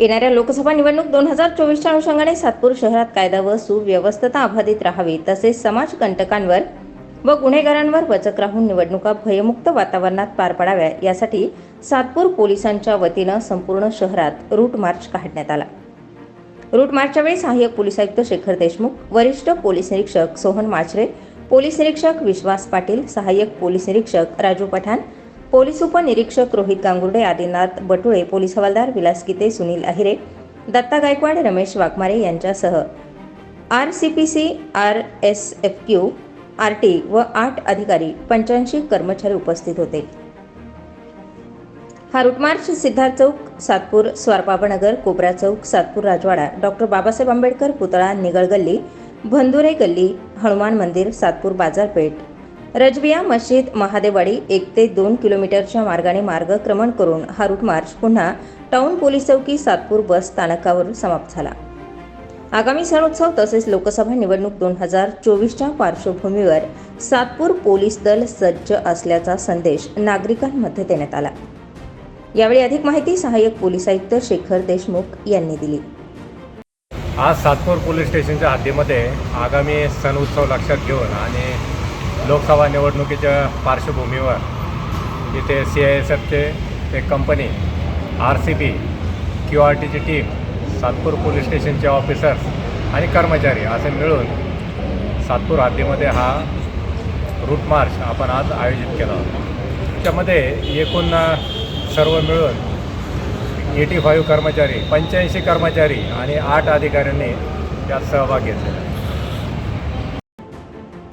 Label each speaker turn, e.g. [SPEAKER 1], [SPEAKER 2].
[SPEAKER 1] येणाऱ्या लोकसभा निवडणूक दोन हजार चोवीसच्या अनुषंगाने सातपूर शहरात कायदा व सुव्यवस्थता अबाधित राहावी तसेच समाजकंटकांवर व गुन्हेगारांवर वचक राहून निवडणुका भयमुक्त वातावरणात पार पडाव्या यासाठी सातपूर पोलिसांच्या वतीनं संपूर्ण शहरात रूट मार्च काढण्यात आला. रूट मार्चच्या वेळी सहाय्यक पोलीस आयुक्त शेखर देशमुख वरिष्ठ पोलीस निरीक्षक सोहन माचरे पोलीस निरीक्षक विश्वास पाटील सहाय्यक पोलीस निरीक्षक राजू पठाण पोलीस उपनिरीक्षक रोहित गांगुर्डे आदिनाथ बटुळे पोलीस हवालदार विलास गीते सुनील अहिरे दत्ता गायकवाड रमेश वाघमारे यांच्यासह. R C P C R S F Q R T व आठ अधिकारी पंच्याऐंशी कर्मचारी उपस्थित होते. हा रूटमार्च सिद्धार्थ चौक सातपूर स्वारपापनगर कोबरा चौक सातपूर राजवाडा डॉक्टर बाबासाहेब आंबेडकर पुतळा निगळ गल्ली भंदुरे गल्ली हनुमान मंदिर सातपूर बाजारपेठ. रजविया मशीद महादेवाडी एक ते दोन किलोमीटरच्या मार्गाने मार्गक्रमण करून हा रूट मार्च पुन्हा टाउन पोलीस चौकी सातपूर बस स्थानकावर समाप्त झाला. आगामी सण उत्सव तसेच लोकसभा निवडणूक दोन हजार चोवीसच्या पार्श्वभूमीवर सातपूर पोलीस दल सज्ज असल्याचा संदेश नागरिकांमध्ये देण्यात आला. यावेळी अधिक माहिती सहाय्यक पोलीस आयुक्त शेखर देशमुख यांनी दिली.
[SPEAKER 2] आज सातपूर पोलीस स्टेशनच्या हद्दीमध्ये आगामी सण उत्सव लक्षात घेऊन आणि लोकसभा निवडणुकीच्या पार्श्वभूमीवर इथे सी आय एस एफचे एक company R C B Q R टीची टीम सातपूर पोलीस स्टेशनचे ऑफिसर्स आणि कर्मचारी असे मिळून सातपूर हद्दीमध्ये हा रूट मार्च आपण आज आयोजित केला होता. त्यामध्ये एकूण सर्व मिळून एटी फाईव्ह कर्मचारी पंच्याऐंशी कर्मचारी आणि आठ अधिकाऱ्यांनी त्यात सहभाग घेतलेला